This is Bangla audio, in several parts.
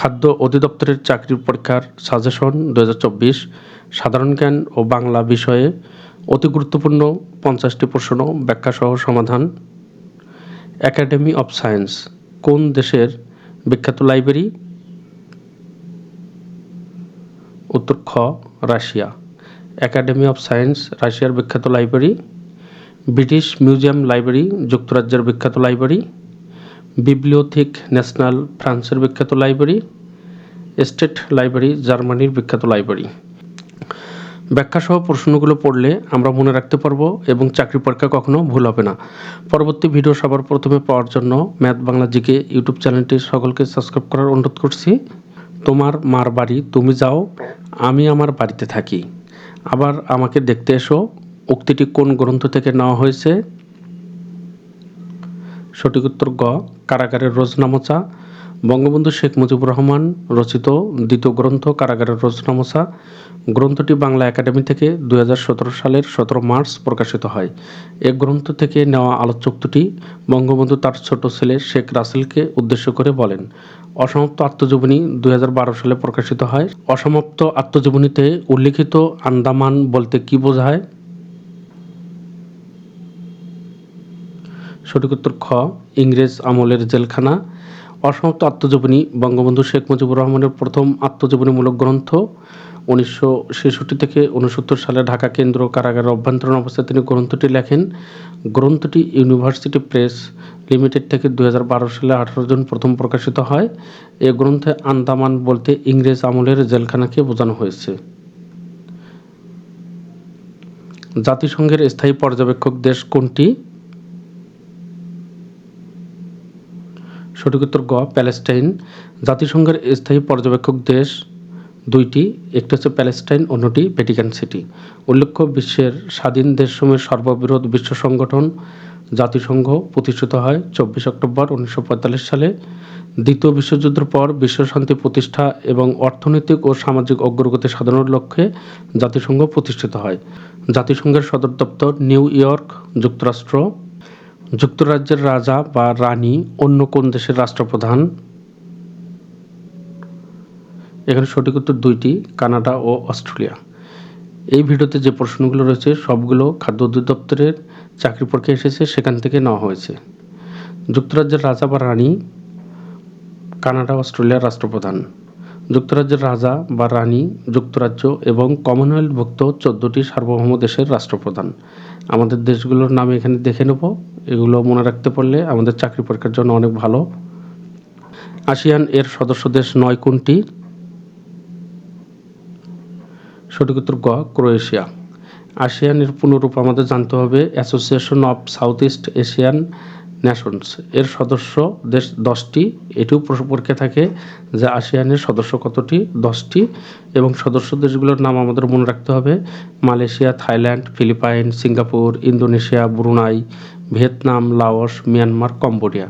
খাদ্য অধিদপ্তরের চাকরির পরীক্ষার সাজেশন দু হাজার চব্বিশ, সাধারণ জ্ঞান ও বাংলা বিষয়ে অতি গুরুত্বপূর্ণ পঞ্চাশটি প্রশ্ন ব্যাখ্যাসহ সমাধান। একাডেমি অফ সায়েন্স কোন দেশের বিখ্যাত লাইব্রেরি? উত্তর খ, রাশিয়া। একাডেমি অফ সায়েন্স রাশিয়ার বিখ্যাত লাইব্রেরি। ব্রিটিশ মিউজিয়াম লাইব্রেরি যুক্তরাজ্যের বিখ্যাত লাইব্রেরি। বিবলিওথিক ন্যাশনাল ফ্রান্সের বিখ্যাত লাইব্রেরি স্টেট লাইব্রেরি জার্মানির বিখ্যাত লাইব্রেরি ব্যাখ্যাসহ প্রশ্নগুলো পড়লে আমরা মনে রাখতে পারব এবং চাকরি পরীক্ষা কখনো ভুল হবে না। পরবর্তী ভিডিও সবার প্রথমে পাওয়ার জন্য ম্যাথ বাংলা জিকে ইউটিউব চ্যানেলটি সকলকে সাবস্ক্রাইব করার অনুরোধ করছি। তোমার মার বাড়ি তুমি যাও, আমি আমার বাড়িতে থাকি। আবার আমাকে দেখতে এসো, উক্তিটি কোন গ্রন্থ থেকে নেওয়া হয়েছে? সঠিক উত্তর গ, কারাগারের রোজনামচা। বঙ্গবন্ধু শেখ মুজিবুর রহমান রচিত দ্বিতীয় গ্রন্থ, কারাগারের রোজনামচা। গ্রন্থটি বাংলা একাডেমি থেকে দুই হাজার সতেরো সালের সতেরো মার্চ প্রকাশিত হয়। এ গ্রন্থ থেকে নেওয়া আলোচকটি বঙ্গবন্ধু তার ছোট ছেলে শেখ রাসেলকে উদ্দেশ্য করে বলেন, অসমাপ্ত আত্মজীবনী দুই হাজার বারো সালে প্রকাশিত হয়। অসমাপ্ত আত্মজীবনীতে উল্লিখিত আন্দামান বলতে কি বোঝায়? সঠিক উত্তর খ, ইংরেজ আমলের জেলখানা। অসমাপ্ত আত্মজীবনী, বঙ্গবন্ধু শেখ মুজিবুর রহমানের প্রথম আত্মজীবনীমূলক গ্রন্থ। উনিশশো ছেষট্টি থেকে উনসত্তর সালে ঢাকা কেন্দ্র কারাগারের অভ্যন্তরীণ অবস্থায় তিনি গ্রন্থটি লেখেন। গ্রন্থটি ইউনিভার্সিটি প্রেস লিমিটেড থেকে দু হাজার বারো সালে আঠারো জন প্রথম প্রকাশিত হয়। এ গ্রন্থে আন্দামান বলতে ইংরেজ আমলের জেলখানাকে বোঝানো হয়েছে। জাতিসংঘের স্থায়ী পর্যবেক্ষক দেশ কোনটি? সঠিক উত্তর গ, প্যালেস্টাইন। জাতিসংঘের স্থায়ী পর্যবেক্ষক দেশ দুইটি, একটি হচ্ছে প্যালেস্টাইন, অন্যটি ভ্যাটিকান সিটি। উল্লেখ্য, বিশ্বের স্বাধীন দেশসমূহের সর্ববৃহৎ বিশ্ব সংগঠন জাতিসংঘ প্রতিষ্ঠিত হয় চব্বিশ অক্টোবর উনিশশো পঁয়তাল্লিশ সালে। দ্বিতীয় বিশ্বযুদ্ধের পর বিশ্ব শান্তি প্রতিষ্ঠা এবং অর্থনৈতিক ও সামাজিক অগ্রগতি সাধনের লক্ষ্যে জাতিসংঘ প্রতিষ্ঠিত হয়। জাতিসংঘের সদর দপ্তর নিউ ইয়র্ক, যুক্তরাষ্ট্র। যুক্তরাজ্যের রাজা বা রানী অন্য কোন দেশের রাষ্ট্রপ্রধান? এখানে সঠিক উত্তর দুইটি, কানাডা ও অস্ট্রেলিয়া। এই ভিডিওতে যে প্রশ্নগুলো রয়েছে, সবগুলো খাদ্য অধিদপ্তরের চাকরি পরীক্ষা এসেছে, সেখান থেকে নেওয়া হয়েছে। যুক্তরাজ্যের রাজা বা রানী, কানাডা, অস্ট্রেলিয়ার রাষ্ট্রপ্রধান। যুক্তরাজ্যের রাজা বা রানী, যুক্তরাজ্য এবং কমনওয়েলথভুক্ত চোদ্দোটি সার্বভৌম দেশের রাষ্ট্রপ্রধান। আমাদের দেশগুলোর নাম এখানে দেখে নেব। এগুলো মনে রাখতে পারলে আমাদের চাকরি পরীক্ষার জন্য অনেক ভালো। আসিয়ান এর সদস্য দেশ নয় কোনটি? সঠিক উত্তর গ, ক্রোয়েশিয়া। আসিয়ানের পুনরূপ আমাদের জানতে হবে। Association of south east Asian nations এর সদস্য দেশ দশটি, এটিও পরীক্ষা থাকে যে আসিয়ানের সদস্য কতটি? দশটি। এবং সদস্য দেশগুলোর নাম আমাদের মনে রাখতে হবে। Malaysia, Thailand, Philippines, Singapore, Indonesia, Brunei, Vietnam, Laos, Myanmar, Cambodia.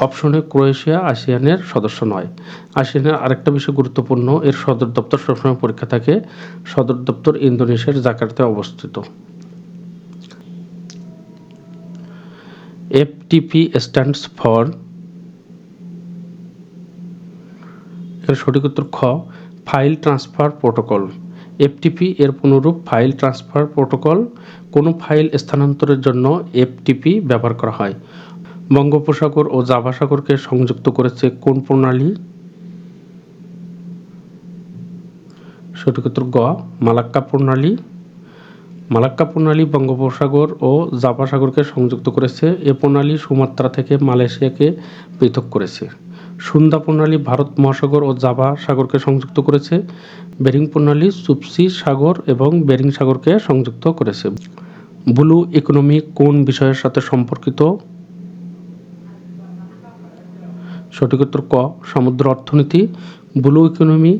অপশনে ক্রোয়েশিয়া, আসিয়ানের সদস্য নয়। আসিয়ানের আরেকটা বিষয় গুরুত্বপূর্ণ, এর সদর দপ্তর সবসময় পরীক্ষা থাকে। সদর দপ্তর ইন্দোনেশিয়ার জাকার্তায় অবস্থিত। এফটিপি স্ট্যান্ডস ফর এর সঠিক উত্তর খ ফাইল ট্রান্সফার প্রোটোকল এফটিপি এর পুনরূপ ফাইল ট্রান্সফার প্রোটোকল কোনো ফাইল স্থানান্তরের জন্য এফটিপি ব্যবহার করা হয়। বঙ্গোপসাগর ও জাভা সাগরকে সংযুক্ত করেছে কোন প্রণালী? সঠিক উত্তর গ, মালাক্কা প্রণালী। মালাক্কা প্রণালী বঙ্গোপসাগর ও জাভা সাগরকে সংযুক্ত করেছে। এ প্রণালী সুমাত্রা থেকে মালয়েশিয়াকে পৃথক করেছে। সুন্দা প্রণালী ভারত মহাসাগর ও জাভা সাগরকে সংযুক্ত করেছে। বেরিং প্রণালী সুপসি সাগর এবং বেরিং সাগরকে সংযুক্ত করেছে। ব্লু ইকোনমি কোন বিষয়ের সাথে সম্পর্কিত? সঠিক উত্তর ক, সমুদ্র অর্থনীতি। ব্লু ইকোনমি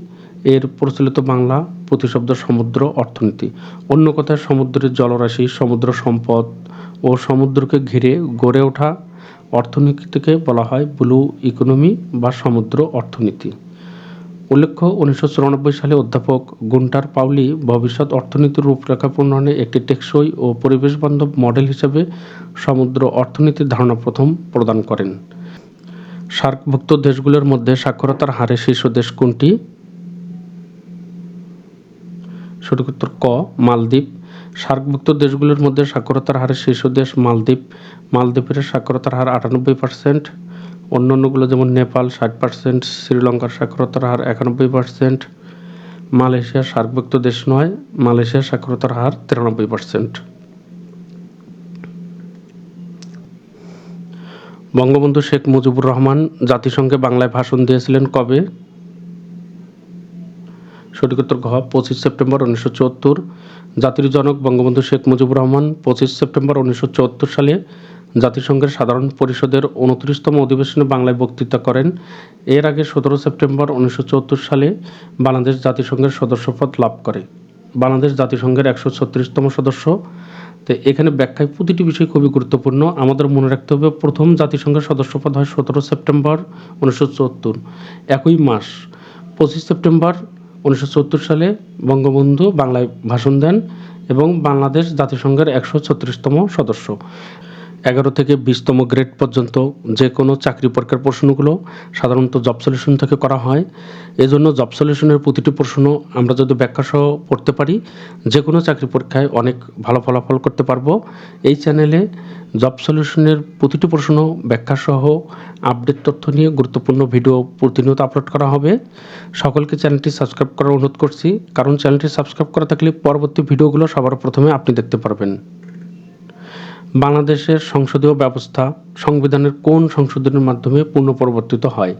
এর প্রচলিত বাংলা প্রতিশব্দ সমুদ্র অর্থনীতি। অন্য কথায়, সমুদ্রের জলরাশি, সমুদ্র সম্পদ ও সমুদ্রকে ঘিরে গড়ে ওঠা অর্থনীতিকে বলা হয় ব্লু ইকোনমি বা সমুদ্র অর্থনীতি। উল্লেখ্য, উনিশশো চুরানব্বই সালে অধ্যাপক গুন্টার পাউলি ভবিষ্যৎ অর্থনীতির রূপরেখা প্রণয়নে একটি টেকসই ও পরিবেশবান্ধব মডেল হিসেবে সমুদ্র অর্থনীতির ধারণা প্রথম প্রদান করেন। সার্কভুক্ত দেশগুলোর মধ্যে সাক্ষরতার হারে শীর্ষ দেশ কোনটি? সঠিক ক, মালদ্বীপ। সার্কভুক্ত দেশগুলোর মধ্যে সাক্ষরতার হারে শীর্ষ দেশ মালদ্বীপ। মালদ্বীপের সাক্ষরতার হার আটানব্বই পার্সেন্ট অন্যান্যগুলো যেমন নেপাল ষাট পার্সেন্ট শ্রীলঙ্কার সাক্ষরতার হার একানব্বই পার্সেন্ট মালয়েশিয়া সার্কভুক্ত দেশ নয়, মালয়েশিয়ার সাক্ষরতার হার তিরানব্বই পার্সেন্ট বঙ্গবন্ধু শেখ মুজিবুর রহমান জাতিসংঘে বাংলায় ভাষণ দিয়েছিলেন কবে? সঠিক ঘ, পঁচিশ সেপ্টেম্বর উনিশশো চুয়াত্তর। জাতির জনক বঙ্গবন্ধু শেখ মুজিবুর রহমান, পঁচিশ সেপ্টেম্বর উনিশশো চুয়াত্তর সালে জাতিসংঘের সাধারণ পরিষদের উনত্রিশতম অধিবেশনে বাংলায় বক্তৃতা করেন। এর আগে সতেরো সেপ্টেম্বর উনিশশো চুয়াত্তর সালে বাংলাদেশ জাতিসংঘের সদস্যপদ লাভ করে। বাংলাদেশ জাতিসংঘের একশো ছত্রিশতম সদস্য। তো এখানে ব্যাখ্যায় প্রতিটি বিষয় খুবই গুরুত্বপূর্ণ। আমাদের মনে রাখতে হবে, প্রথম জাতিসংঘের সদস্যপদ হয় সতেরো সেপ্টেম্বর উনিশশো চুয়াত্তর, একই মাস। পঁচিশ সেপ্টেম্বর উনিশশো চুয়াত্তর সালে বঙ্গবন্ধু বাংলায় ভাষণ দেন এবং বাংলাদেশ জাতিসংঘের একশো ছত্রিশতম সদস্য। এগারো থেকে বিশতম গ্রেড পর্যন্ত যে কোনো চাকরি পরীক্ষার প্রশ্নগুলো সাধারণত জব সলিউশন থেকে করা হয়। এজন্য জব সলিউশনের প্রতিটি প্রশ্ন আমরা যদি ব্যাখ্যাসহ পড়তে পারি, যে কোনো চাকরি পরীক্ষায় অনেক ভালো ফলাফল করতে পারব। এই চ্যানেলে জব সলিউশনের প্রতিটি প্রশ্ন ব্যাখ্যাসহ আপডেট তথ্য নিয়ে গুরুত্বপূর্ণ ভিডিও প্রতিনিয়ত আপলোড করা হবে। সকলকে চ্যানেলটি সাবস্ক্রাইব করার অনুরোধ করছি। কারণ চ্যানেলটি সাবস্ক্রাইব করা থাকলে পরবর্তী ভিডিওগুলো সবার প্রথমে আপনি দেখতে পারবেন। বাংলাদেশের সংসদীয় ব্যবস্থা সংবিধানের কোন সংশোধনের মাধ্যমে পুনঃপরিবর্তিত হয়?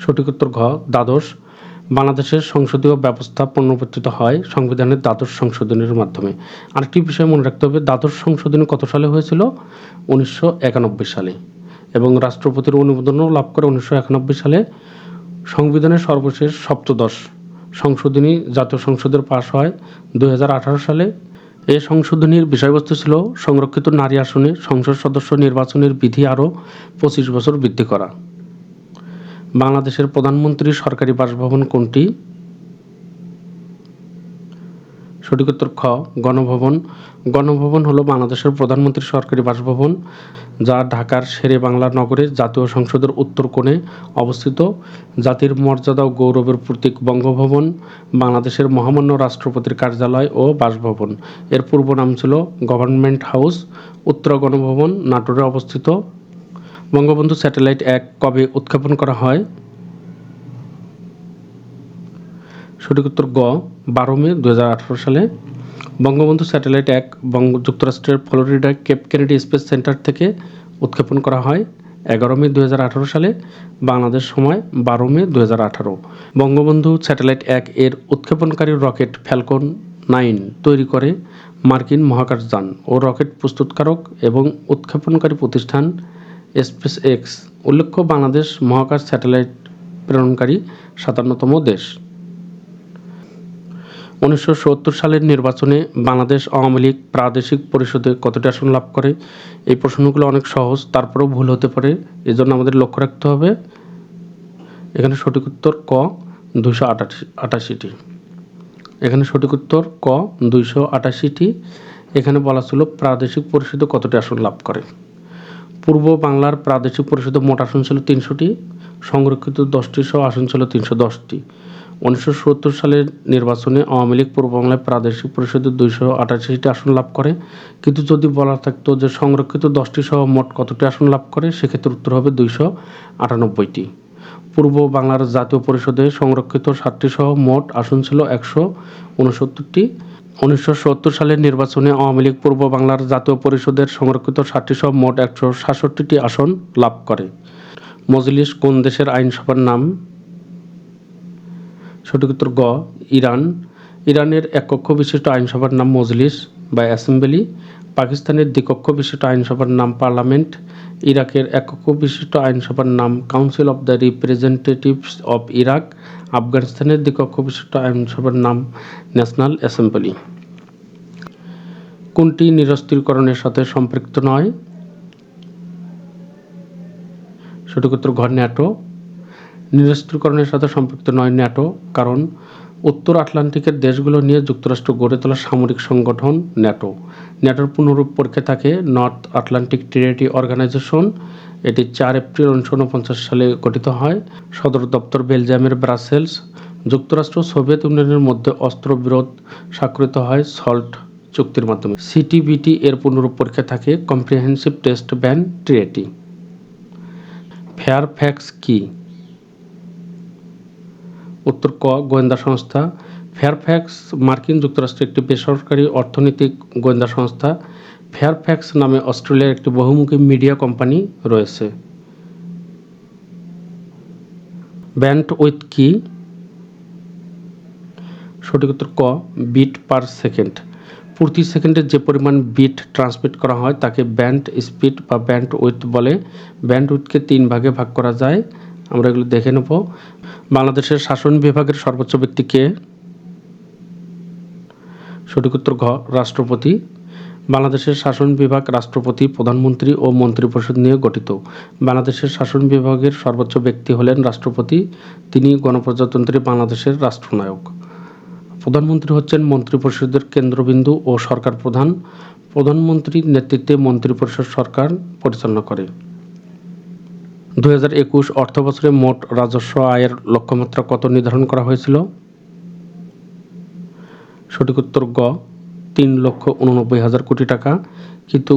সঠিক উত্তর ঘ, দ্বাদশ। বাংলাদেশের সংসদীয় ব্যবস্থা পুনর্বর্তিত হয় সংবিধানের দ্বাদশ সংশোধনের মাধ্যমে। আরেকটি বিষয় মনে রাখতে হবে, দ্বাদশ সংশোধনী কত সালে হয়েছিল? উনিশশো একানব্বই সালে। এবং রাষ্ট্রপতির অনুমোদনও লাভ করে উনিশশো একানব্বই সালে। সংবিধানের সর্বশেষ সপ্তদশ সংশোধনী জাতীয় সংসদের পাশ হয় দুই হাজার আঠারো সালে। এ সংশোধনীর বিষয়বস্তু ছিল সংরক্ষিত নারী আসনে সংসদ সদস্য নির্বাচনের বিধি আরও পঁচিশ বছর বৃদ্ধি করা। বাংলাদেশের প্রধানমন্ত্রীর সরকারি বাসভবন কোনটি? সঠিক উত্তর খ, গণভবন। গণভবন হলো বাংলাদেশের প্রধানমন্ত্রীর সরকারি বাসভবন, যা ঢাকার শেরে বাংলা নগরে জাতীয় সংসদের উত্তর কোণে অবস্থিত। জাতির মর্যাদা ও গৌরবের প্রতীক বঙ্গভবন, বাংলাদেশের মহামান্য রাষ্ট্রপতির কার্যালয় ও বাসভবন। এর পূর্ব নাম ছিল গভর্নমেন্ট হাউস, উত্তর গণভবন, নাটোরে অবস্থিত। বঙ্গবন্ধু স্যাটেলাইট এক কবে উৎক্ষেপণ করা হয়? সঠিক উত্তর গ, বারো মে দু হাজার আঠেরো সালে। বঙ্গবন্ধু স্যাটেলাইট এক বঙ্গ যুক্তরাষ্ট্রের Florida Cape Kennedy space centre থেকে উৎক্ষেপণ করা হয় এগারো মে দু হাজার আঠেরো সালে, বাংলাদেশ সময় বারো মে দু হাজার আঠারো। বঙ্গবন্ধু স্যাটেলাইট এক এর উৎক্ষেপণকারী রকেট ফ্যালকন নাইন তৈরি করে মার্কিন মহাকাশযান ও রকেট প্রস্তুতকারক এবং উৎক্ষেপণকারী প্রতিষ্ঠান স্পেস এক্স উল্লেখ্য, বাংলাদেশ মহাকাশ স্যাটেলাইট প্রেরণকারী সাতান্নতম দেশ। উনিশশো সত্তর সালের নির্বাচনে বাংলাদেশ আওয়ামী লীগ প্রাদেশিক পরিষদে কতটি আসন লাভ করে? এই প্রশ্নগুলো অনেক সহজ, তারপরেও ভুল হতে পারে। এজন্য আমাদের লক্ষ্য রাখতে হবে। এখানে সঠিক উত্তর ক, দুইশো আটাশি আটাশিটি এখানে সঠিক উত্তর ক, দুইশো আটাশিটি। এখানে বলা ছিল প্রাদেশিক পরিষদে কতটি আসন লাভ করে। পূর্ব বাংলার প্রাদেশিক পরিষদে মোট আসন ছিল তিনশোটি, সংরক্ষিত দশটি সহ আসন ছিল তিনশো দশটি। উনিশশো সত্তর সালের নির্বাচনে আওয়ামী লীগ পূর্ব বাংলায় প্রাদেশিক পরিষদে দুইশো আটাশিটি আসন লাভ করে। কিন্তু যদি বলা থাকতো যে সংরক্ষিত দশটি সহ মোট কতটি আসন লাভ করে, সেক্ষেত্রে উত্তর হবে দুইশো আটানব্বইটি। পূর্ব বাংলার জাতীয় পরিষদে সংরক্ষিত সাতটি সহ মোট আসন ছিল একশো উনসত্তরটি। উনিশশো সত্তর সালের নির্বাচনে আওয়ামী লীগ পূর্ব বাংলার জাতীয় পরিষদের সংরক্ষিত ষাটটি সহ মোট একশো সাতষট্টিটি আসন লাভ করে। মজলিস কোন দেশের আইনসভার নাম? সঠিক উত্তর গ, ইরান। ইরানের এক কক্ষ বিশিষ্ট আইনসভার নাম মজলিস বা অ্যাসেম্বলি। পাকিস্তানের দ্বিকক্ষ বিশিষ্ট আইনসভার নাম পার্লামেন্ট। ইরাকের এক কক্ষ বিশিষ্ট আইনসভার নাম council of the representatives of Iraq. আফগানিস্তানের দ্বিকক্ষ বিশিষ্ট আইনসভার নাম ন্যাশনাল অ্যাসেম্বলি। কোনটি নিরস্ত্রীকরণের সাথে সম্পৃক্ত নয়? সঠিক উত্তর ঘর ন্যাটো। নিরস্ত্রীকরণের সাথে সম্পৃক্ত নয় ন্যাটো, কারণ উত্তর আটলান্টিকের দেশগুলো নিয়ে যুক্তরাষ্ট্র গড়ে তোলা সামরিক সংগঠন ন্যাটো। ন্যাটোর পুনরূপ পরীক্ষা থাকে নর্থ আটলান্টিক ট্রিনিটি অর্গানাইজেশন। এটি চার এপ্রিল উনিশশো উনপঞ্চাশ সালে গঠিত হয়। সদর দপ্তর বেলজিয়ামের ব্রাসেলস। যুক্তরাষ্ট্র সোভিয়েত ইউনিয়নের মধ্যে অস্ত্রবিরোধ স্বাক্ষরিত হয় সল্ট চুক্তির মাধ্যমে। সিটিবিটি এর পুনরূপ পরীক্ষা থাকে comprehensive test ban treaty Fairfax কি? উত্তর ক, গোয়েন্দা সংস্থা। ফেয়ারফ্যাক্স মার্কিন যুক্তরাষ্ট্রের একটি বেসরকারি অর্থনৈতিক গোয়েন্দা সংস্থা। ফেয়ারফ্যাক্স নামে অস্ট্রেলিয়ার একটি বহুমুখী মিডিয়া কোম্পানি রয়েছে। ব্যান্ড উইথ কি? সঠিক উত্তর ক, বিট পার সেকেন্ড। প্রতি সেকেন্ডে যে পরিমাণ বিট ট্রান্সমিট করা হয়, তাকে ব্যান্ড স্পিড বা ব্যান্ড উইথ বলে। ব্যান্ড উইথকে তিন ভাগে ভাগ করা যায়। আমরা এগুলো দেখে নেব। বাংলাদেশের শাসন বিভাগের সর্বোচ্চ ব্যক্তি কে? সঠিক উত্তর ঘ, রাষ্ট্রপতি। বাংলাদেশের শাসন বিভাগ রাষ্ট্রপতি, প্রধানমন্ত্রী ও মন্ত্রিপরিষদ নিয়ে গঠিত। বাংলাদেশের শাসন বিভাগের সর্বোচ্চ ব্যক্তি হলেন রাষ্ট্রপতি। তিনি গণপ্রজাতন্ত্রী বাংলাদেশের রাষ্ট্রনায়ক। প্রধানমন্ত্রী হচ্ছেন মন্ত্রিপরিষদের কেন্দ্রবিন্দু ও সরকার প্রধান। প্রধানমন্ত্রীর নেতৃত্বে মন্ত্রিপরিষদ সরকার পরিচালনা করে। দুই হাজার একুশ অর্থ বছরে মোট রাজস্ব আয়ের লক্ষ্যমাত্রা কত নির্ধারণ করা হয়েছিল? সঠিক উত্তর গ, তিন লক্ষ উননব্বই হাজার কোটি টাকা। কিন্তু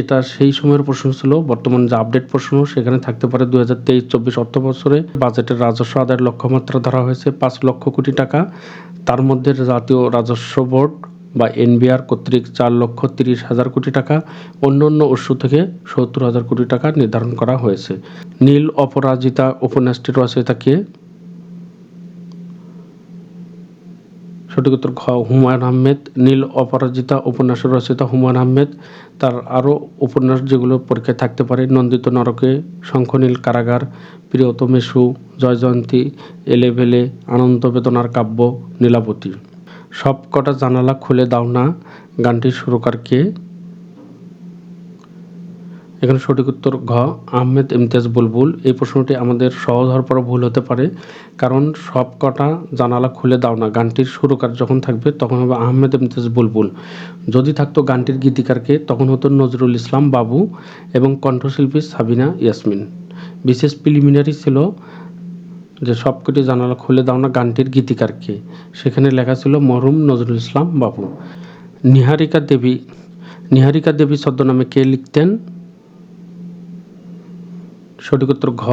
এটা সেই সময়ের প্রশ্ন ছিল, বর্তমান যে আপডেট প্রশ্ন সেখানে থাকতে পারে দুই হাজার তেইশ চব্বিশ অর্থ বছরে বাজেটের রাজস্ব আদায়ের লক্ষ্যমাত্রা ধরা হয়েছে পাঁচ লক্ষ কোটি টাকা। তার মধ্যে জাতীয় রাজস্ব বোর্ড বা এনবিআর কর্তৃক চার লক্ষ তিরিশ হাজার কোটি টাকা, অন্য অন্য উৎস থেকে সত্তর হাজার কোটি টাকা নির্ধারণ করা হয়েছে। নীল অপরাজিতা উপন্যাসটির রচয়িতা কে? সঠিক উত্তর খ হুমায়ুন আহমেদ। নীল অপরাজিতা উপন্যাসের রচয়িতা হুমায়ুন আহমেদ। তার আরও উপন্যাস যেগুলো পরীক্ষায় থাকতে পারে, নন্দিত নরকে, শঙ্খনীল কারাগার প্রিয়তমেশু জয়জয়ন্তী এলেভেলে আনন্দ বেদনার কাব্য, নীলাবতী। সব কটা জানালা খুলে দাও না, গানটির সুরকার কে? এখানে সঠিক উত্তর, ঘ, আহমেদ ইমতিয়াজ বুলবুল। এই প্রশ্নটি আমাদের সহজ হওয়ার পর ভুল হতে পারে, কারণ সব কটা জানালা খুলে দাও না, গানটির সুরকার যখন থাকবে তখন হবে আহমেদ ইমতিয়াজ বুলবুল। যদি থাকতো গানটির গীতিকারকে, তখন হতো নজরুল ইসলাম বাবু এবং কণ্ঠশিল্পী সাবিনা ইয়াসমিন। বিশেষ প্রিলিমিনারি ছিল যে সবকটি জানালা খুলে দাও না গানটির গীতিকারকে সেখানে লেখা ছিল, মরহুম নজরুল ইসলাম বাবু। নিহারিকা দেবী নিহারিকা দেবী ছদ্মনামে কে লিখতেন? সঠিক উত্তর ঘ,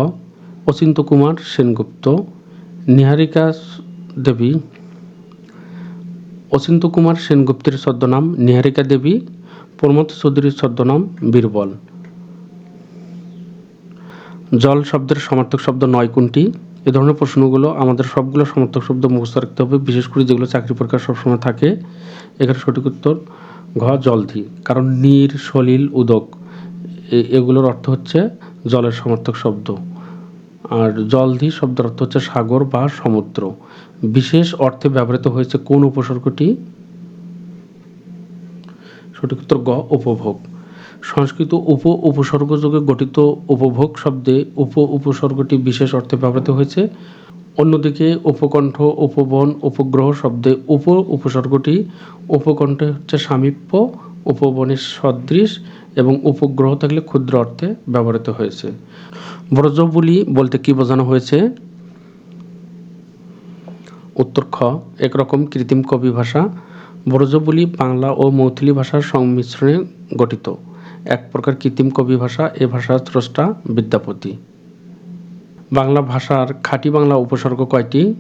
অচিন্ত কুমার সেনগুপ্ত। নিহারিকা দেবী, অচিন্ত কুমার সেনগুপ্তের ছদ্মনাম নিহারিকা দেবী, প্রমোদ চৌধুরীর ছদ্মনাম বীরবল। জল শব্দের সমার্থক শব্দ নয় কোনটি? এ ধরনের প্রশ্নগুলো আমাদের সবগুলো সমর্থক শব্দ মুখস্থ রাখতে হবে। বিশেষ করে যেগুলো চাকরি পরীক্ষা সবসময় থাকে, এখানে সঠিক উত্তর ঘ, জলধি। কারণ নীর, সলিল, উদক এগুলোর অর্থ হচ্ছে জলের সমর্থক শব্দ। আর জলধি শব্দের অর্থ হচ্ছে সাগর বা সমুদ্র। বিশেষ অর্থে ব্যবহৃত হয়েছে কোন উপসর্গটি? সঠিক উত্তর গ উপভোগ। সংস্কৃত উপ উপসর্গ যোগে গঠিত উপভোগ শব্দে উপ উপসর্গটি বিশেষ অর্থে ব্যবহৃত হয়েছে। অন্যদিকে উপকণ্ঠ, উপবন, উপগ্রহ শব্দে উপ উপসর্গটি উপকণ্ঠে হচ্ছে সামীপ্য, উপবনের সদৃশ এবং উপগ্রহ থাকলে ক্ষুদ্র অর্থে ব্যবহৃত হয়েছে। ব্রজবুলি বলতে কি বোঝানো হয়েছে? উত্তর খ, একরকম কৃত্রিম কবি ভাষা। ব্রজবুলি বাংলা ও মৌথিলি ভাষার সংমিশ্রণে গঠিত। এক প্রকার কৃত্রিম কবি ভাষা, এ ভাষার স্রষ্টা বিদ্যাপতি। বাংলা ভাষার খাঁটি বাংলা উপসর্গ কয়টি?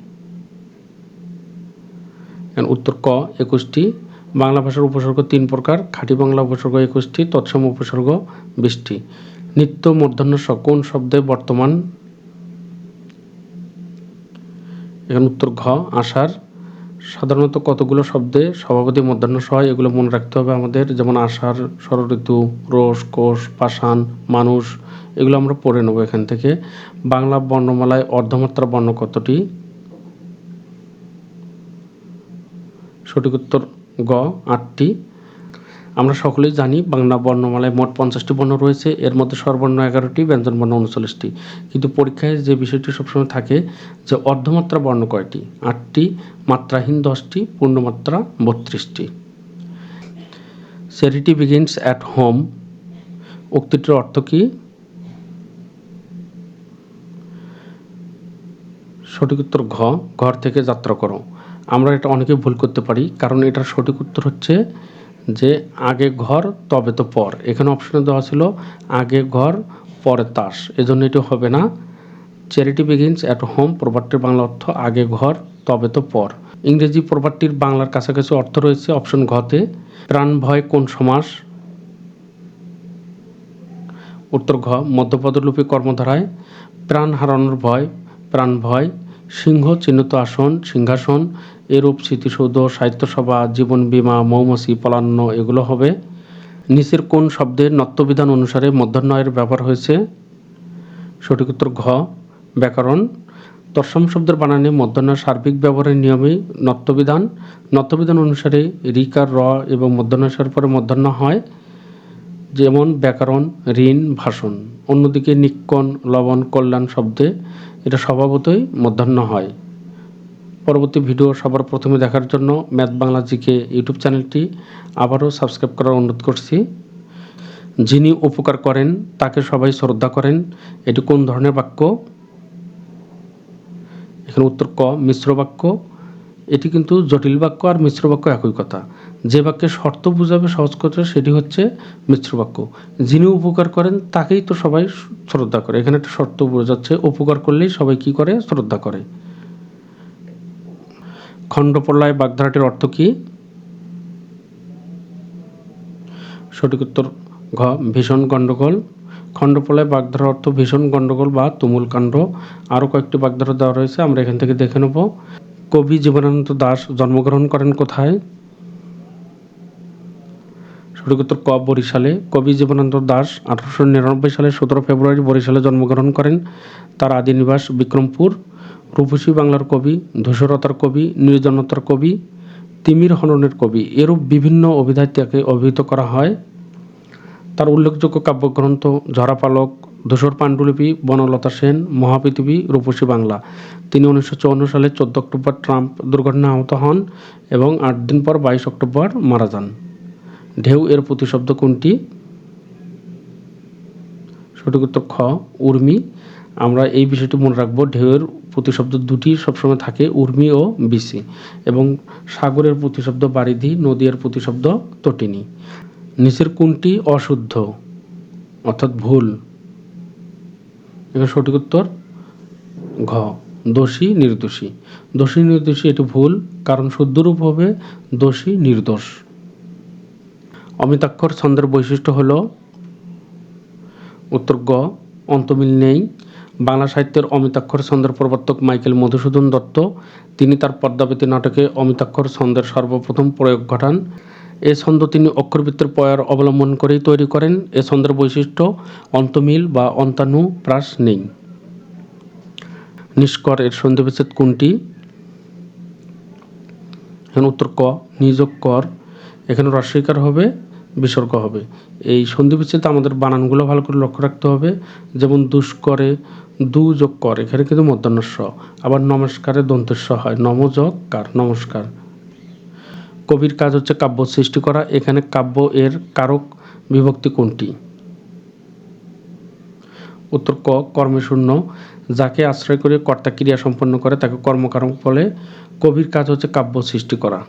উত্তর ক, একুশটি। বাংলা ভাষার উপসর্গ তিন প্রকার, খাঁটি বাংলা উপসর্গ একুশটি, তৎসম উপসর্গ বিশটি। নিত্য মূর্ধন্য স কোন শব্দে বর্তমান। এখানে উত্তর ঘ, আষাঢ়। সাধারণত কতগুলো শব্দে সভাপতি মধ্যাহ্ন সহায় এগুলো মনে রাখতে হবে আমাদের, যেমন আষাঢ় ষড়ঋতু রোষ, কোষ, পাষাণ, মানুষ, এগুলো আমরা পড়ে নেব এখান থেকে। বাংলা বর্ণমালায় অর্ধমাত্রা বর্ণ কতটি? সঠিক উত্তর গ, আটটি। আমরা সকলেই জানি বাংলা বর্ণমালায় মোট পঞ্চাশটি বর্ণ রয়েছে। এর মধ্যে স্বরবর্ণ এগারোটি ব্যঞ্জনবর্ণ উনচল্লিশটি। কিন্তু পরীক্ষায় যে বিষয়টি সবসময় থাকে যে অর্ধমাত্রা বর্ণ কয়টি? আটটি, মাত্রাহীন দশটি, পূর্ণমাত্রা বত্রিশটি। চ্যারিটি বিগিনস অ্যাট হোম উক্তিটির অর্থ কী? সঠিক উত্তর ঘ, ঘর থেকে যাত্রা করো। আমরা এটা অনেকে ভুল করতে পারি, কারণ এটার সঠিক উত্তর হচ্ছে যে আগে ঘর, তবে তো পর। এখানে অপশনে দেওয়া ছিল আগে ঘর, পরে তাস। এজন্য এটি হবে না। চ্যারিটি বিগিনস অ্যাট হোম প্রপার্টির বাংলা অর্থ আগে ঘর, তবে তো পর। ইংরেজি প্রপার্টির বাংলার কাছাকাছি অর্থ রয়েছে অপশন ঘতে। প্রাণ, ভয় কোন সমাস? উত্তর ঘ, মধ্যপদলোপী কর্মধারায়। প্রাণ হারানোর ভয়, প্রাণ, ভয় সিংহ, চিহ্নিত আসন, সিংহাসন, এরূপ স্মৃতিসৌধ, সাহিত্যসভা, জীবন বীমা, মৌমাছি, পলান্ন, এগুলো হবে। নিচের কোন শব্দের নত্যবিধান অনুসারে মধ্যাহ্নয়ের ব্যবহার হয়েছে? সঠিক উত্তর ঘ, ব্যাকরণ। তৎসম শব্দের বানানে মধ্যাহ্ন সার্বিক ব্যবহারের নিয়মে নত্যবিধান নত্যবিধান অনুসারে রিকার র এবং মধ্যাহ্নসার পরে মধ্যাহ্ন হয়। যেমন ব্যাকরণ, ঋণ, ভাষণ। অন্যদিকে নিক্কণ লবণ, কল্যাণ শব্দে এটা স্বভাবতই মধ্যাহ্ন হয়। পরবর্তী ভিডিও সবার প্রথমে দেখার জন্য ম্যাথ বাংলা জিকে ইউটিউব চ্যানেলটি আবারও সাবস্ক্রাইব করার অনুরোধ করছি। যিনি উপকার করেন, তাকে সবাই শ্রদ্ধা করেন। এটি কোন ধরনের বাক্য? এখানে উত্তর ক, মিশ্র বাক্য। এটি কিন্তু জটিল বাক্য আর মিশ্র বাক্য একই কথা। যে বাক্যে শর্ত বুঝাবে সহজ কথা সেটি হচ্ছে মিশ্র বাক্য। যিনি উপকার করেন, তাকেই তো সবাই শ্রদ্ধা করে। এখানে একটা শর্ত বোঝাচ্ছে উপকার করলেই সবাই কি করে? শ্রদ্ধা করে। খণ্ডপ্রলয় বাগধারাটির অর্থ কি? সঠিক উত্তর, ঘ, ভীষণ গণ্ডগোল। খণ্ডপ্রলয় বাগধারার অর্থ ভীষণ গণ্ডগোল বা তুমুল কাণ্ড। আরও কয়েকটি বাগধারা দেওয়া রয়েছে, আমরা এখান থেকে দেখে নেব। কবি জীবনানন্দ দাস জন্মগ্রহণ করেন কোথায়? সঠিক ক বরিশালে, কবি জীবনানন্দ দাস আঠারোশো নিরানব্বই সালে সতেরো ফেব্রুয়ারি বরিশালে জন্মগ্রহণ করেন। তার আদি নিবাস বিক্রমপুর। রূপসী বাংলার কবি, ধূসরতার কবি নির্জনতার কবি, তিমির হননের কবি, এরূপ বিভিন্ন অভিধায় তাকে অভিহিত করা হয়। তার উল্লেখযোগ্য কাব্যগ্রন্থ ঝরাপালক, ধূসর পাণ্ডুলিপি, বনলতা সেন, মহাপৃথিবী, রূপসী বাংলা। তিনি উনিশশো চুয়ান্ন সালে চোদ্দ অক্টোবর ট্রাম্প দুর্ঘটনায় আহত হন এবং আট দিন পর বাইশ অক্টোবর মারা যান। ঢেউ এর প্রতিশব্দ কোনটি? সঠিক উত্তর খ, উর্মি। আমরা এই বিষয়টি মনে রাখব ঢেউয়ের প্রতিশব্দ দুটি সবসময় থাকে, উর্মি ও বিসি। এবং সাগরের প্রতিশব্দ বারিধি নদীর প্রতিশব্দ তটিনী নিচের কোনটি অশুদ্ধ, অর্থাৎ ভুল? এখানে সঠিক উত্তর ঘ, দোষী নির্দোষী। দোষী নির্দোষী এটি ভুল, কারণ শুদ্ধরূপ হবে দোষী নির্দোষ। অমিতাক্ষর ছন্দের বৈশিষ্ট্য হল উত্তর গ, অন্তমিল নেই। বাংলা সাহিত্যের অমিতাক্ষর ছন্দের প্রবর্তক মাইকেল মধুসূদন দত্ত, তিনি তার পদ্মাবতী নাটকে অমিতাক্ষর ছন্দের সর্বপ্রথম প্রয়োগ ঘটান। এ ছন্দ তিনি অক্ষরবৃত্তের পয়ার অবলম্বন করেই তৈরি করেন। এ ছন্দের বৈশিষ্ট্য, অন্তমিল বা অন্তানু প্রাস নেই। নিষ্কর এর সন্ধিবিচ্ছেদ কোনটি? এখানে উত্তর ক, নিযোগ কর। এখানে রস্বীকার হবে। বিসর্গ হবে। এই সন্ধি বিচ্ছেদে আমাদের বানানগুলো ভালো করে লক্ষ্য রাখতে হবে। যেমন দুষ্করে দু যোগ কর, এখানে কিন্তু মধ্যাহ্নস্ব। আবার নমস্কারে দন্তেস্ব হয় নমযোগ কার, নমস্কার। কবির কাজ হচ্ছে কাব্য সৃষ্টি করা। এখানে কাব্য এর কারক বিভক্তি কোনটি? উত্তর ক কর্মশূন্য যাকে আশ্রয় করে কর্তা ক্রিয়া সম্পন্ন করে, তাকে কর্মকারক বলে। কবির কাজ হচ্ছে কাব্য সৃষ্টি করা।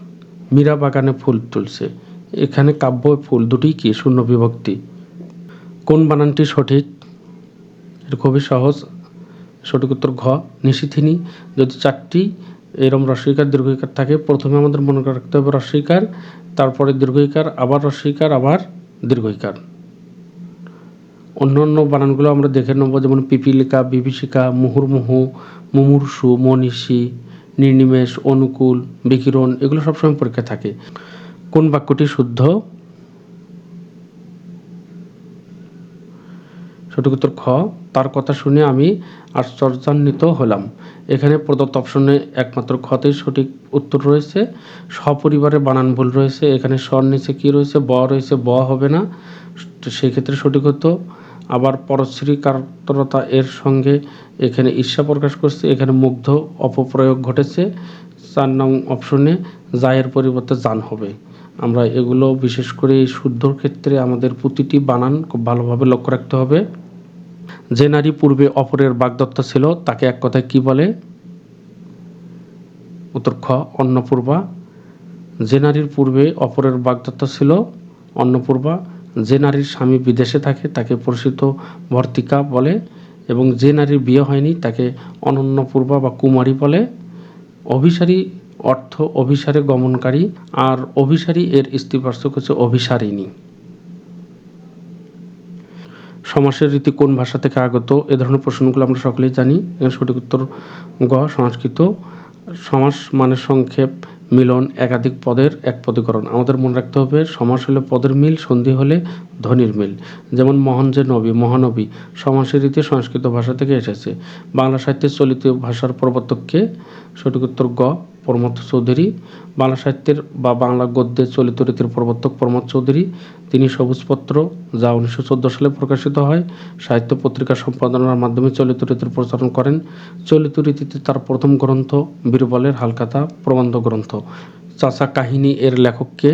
মীরা বাগানে ফুল তুলছে। এখানে কাব্য ফুল দুটিই কি শূন্য বিভক্তি? কোন বানানটি সঠিক? এটা খুবই সহজ। সঠিক উত্তর ঘ, নিশিথিনী। যদি চারটি এরম রস্বীকার দীর্ঘিকার থাকে, প্রথমে আমাদের মনে রাখতে হবে রস্বীকার, তারপরে দীর্ঘিকার, আবার রস্বীকার, আবার দীর্ঘিকার। অন্য অন্য বানানগুলো আমরা দেখে নেব, যেমন পিপিলিকা, বিভীষিকা, মুহুর্মুহু, মুমূর্ষু, মনীষী, নির্নিমেষ, অনুকূল, বিকিরণ, এগুলো সবসময় পরীক্ষা থাকে। কোন বাক্যটি শুদ্ধ? সঠিক উত্তর খ। তার কথা শুনে আমি আশ্চর্যান্বিত হলাম। এখানে প্রদত্ত অপশনে একমাত্র খতেই সঠিক উত্তর রয়েছে। সপরিবারে বানান ভুল রয়েছে। এখানে স্বর নিচে কী রয়েছে? ব রয়েছে, ব হবে না। সেক্ষেত্রে সঠিক হতো আবার পরশ্রী কাতরতা এর সঙ্গে এখানে ঈর্ষা প্রকাশ করছে। এখানে মুগ্ধ অপপ্রয়োগ ঘটেছে। চার নং অপশনে জায়ের পরিবর্তে জান হবে। আমরা এগুলো বিশেষ করে শুদ্ধর ক্ষেত্রে আমাদের প্রতিটি বানান খুব ভালোভাবে লক্ষ্য রাখতে হবে। যে নারী পূর্বে অপরের বাগদত্তা ছিল, তাকে এক কথায় কি বলে? উত্তর খ, অন্নপূর্বা। যে নারীর পূর্বে অপরের বাগদত্তা ছিল, অন্নপূর্বা। যে নারীর স্বামী বিদেশে থাকে, তাকে পরিচিত ভর্তিকা বলে এবং যে নারীর বিয়ে হয়নি, তাকে অনন্যপূর্বা বা কুমারী বলে। অভিসারী অর্থ অভিসারে গমনকারী আর অভিসারী এর স্ত্রীবার্ষক হচ্ছে অভিসারিণী সমাসের রীতি কোন ভাষা থেকে আগত, এ ধরনের প্রশ্নগুলো আমরা সকলেই জানি। এর সঠিক উত্তর গ, সংস্কৃত। সমাস মানে সংক্ষেপ, মিলন একাধিক পদের এক পদীকরণ। আমাদের মনে রাখতে হবে, সমাস হলে পদের মিল, সন্ধি হলে ধ্বনির মিল। যেমন মহান যে নবী, মহানবী, সমাসের রীতি সংস্কৃত ভাষা থেকে এসেছে। বাংলা সাহিত্যের চলিত ভাষার প্রবর্তককে সঠিক উত্তর গ প্রমথ চৌধুরী, বাংলা সাহিত্যের বা বাংলা গদ্যের চলিত রীতির প্রবর্তক প্রমথ চৌধুরী, তিনি সবুজপত্র, যা উনিশশো চোদ্দ সালে প্রকাশিত হয়, সাহিত্য পত্রিকা সম্পাদনার মাধ্যমে চলিত রীতির প্রচারণ করেন। চলিত রীতিতে তার প্রথম গ্রন্থ বীরবলের হালকাতা প্রবন্ধ গ্রন্থ। চাচা কাহিনী এর লেখককে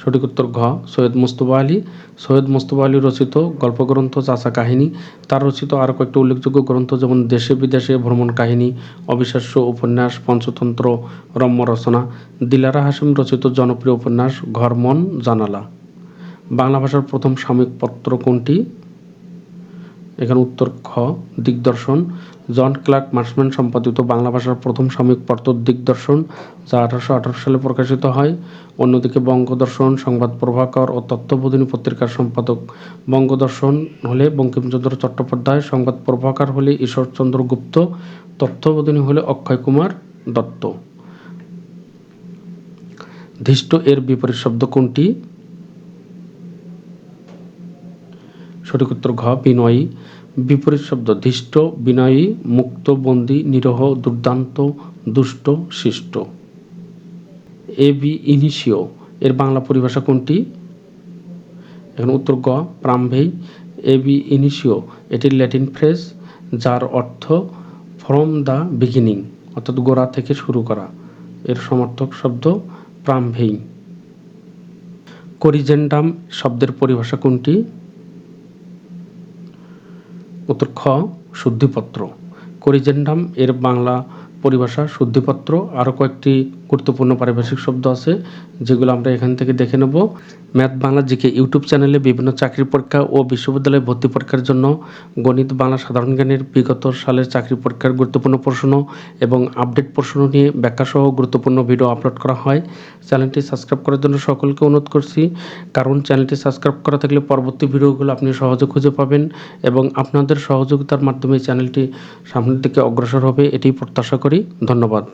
সঠিক উত্তর ঘ, সৈয়দ মুস্তফা আলী। সৈয়দ মুস্তফা আলী রচিত গল্পগ্রন্থ চাচা কাহিনী। তার রচিত আরও কয়েকটি উল্লেখযোগ্য গ্রন্থ যেমন দেশে বিদেশে ভ্রমণ কাহিনী, অবিশ্বাস্য উপন্যাস, পঞ্চতন্ত্র, রম্য রচনা। দিলারা হাসিম রচিত জনপ্রিয় উপন্যাস, ঘর মন, জানালা। বাংলা ভাষার প্রথম সাময়িক পত্র কোনটি? এখানে উত্তর খ, দিগদর্শন। জন ক্লার্ক মার্সম্যান সম্পাদিত বাংলা ভাষার প্রথম সাময়িক পত্র দিগদর্শন, যা আঠারোশো আঠারো সালে প্রকাশিত হয়। অন্যদিকে বঙ্গদর্শন, সংবাদ প্রভাকর ও তত্ত্ববোধিনী পত্রিকার সম্পাদক। বঙ্গদর্শন হলে বঙ্কিমচন্দ্র চট্টোপাধ্যায়, সংবাদ প্রভাকর হলে ঈশ্বরচন্দ্র গুপ্ত, তত্ত্ববোধিনী হলে অক্ষয় কুমার দত্ত। ধৃষ্ট এর বিপরীত শব্দ কোনটি? সঠিক উত্তর ঘ, বিনয়ী। বিপরীত শব্দ, ধৃষ্ট, বিনয়ী মুক্ত বন্দী নিরহ, দুর্দান্ত, দুষ্ট, শিষ্ট। এ, বি ইনিশিও এর বাংলা পরিভাষা কোনটি? এখন উত্তর গ, প্রাম্ভেই। এ, বি ইনিশিও এটি ল্যাটিন ফ্রেজ, যার অর্থ ফ্রম দ্য বিগিনিং অর্থাৎ গোড়া থেকে শুরু করা। এর সমর্থক শব্দ, প্রাম্ভেই। করিজেন্ডাম শব্দের পরিভাষা কোনটি? উত্তর খ শুদ্ধিপত্র করিজেন্ডাম এর বাংলা পরিভাষা, শুদ্ধিপত্র আরও কয়েকটি গুরুত্বপূর্ণ পারিভাষিক শব্দ আছে, যেগুলো আমরা এখান থেকে দেখে নেব। ম্যাথ বাংলা জিকে ইউটিউব চ্যানেলে বিভিন্ন চাকরি পরীক্ষা ও বিশ্ববিদ্যালয়ে ভর্তি পরীক্ষার জন্য গণিত বাংলা সাধারণ জ্ঞানের বিগত সালের চাকরি পরীক্ষার গুরুত্বপূর্ণ প্রশ্ন এবং আপডেট প্রশ্ন নিয়ে ব্যাখ্যাসহ গুরুত্বপূর্ণ ভিডিও আপলোড করা হয়। চ্যানেলটি সাবস্ক্রাইব করার জন্য সকলকে অনুরোধ করছি, কারণ চ্যানেলটি সাবস্ক্রাইব করা থাকলে পরবর্তী ভিডিওগুলো আপনি সহজে খুঁজে পাবেন এবং আপনাদের সহযোগিতার মাধ্যমে চ্যানেলটি সামনের দিকে অগ্রসর হবে এটি প্রত্যাশা করি ধন্যবাদ।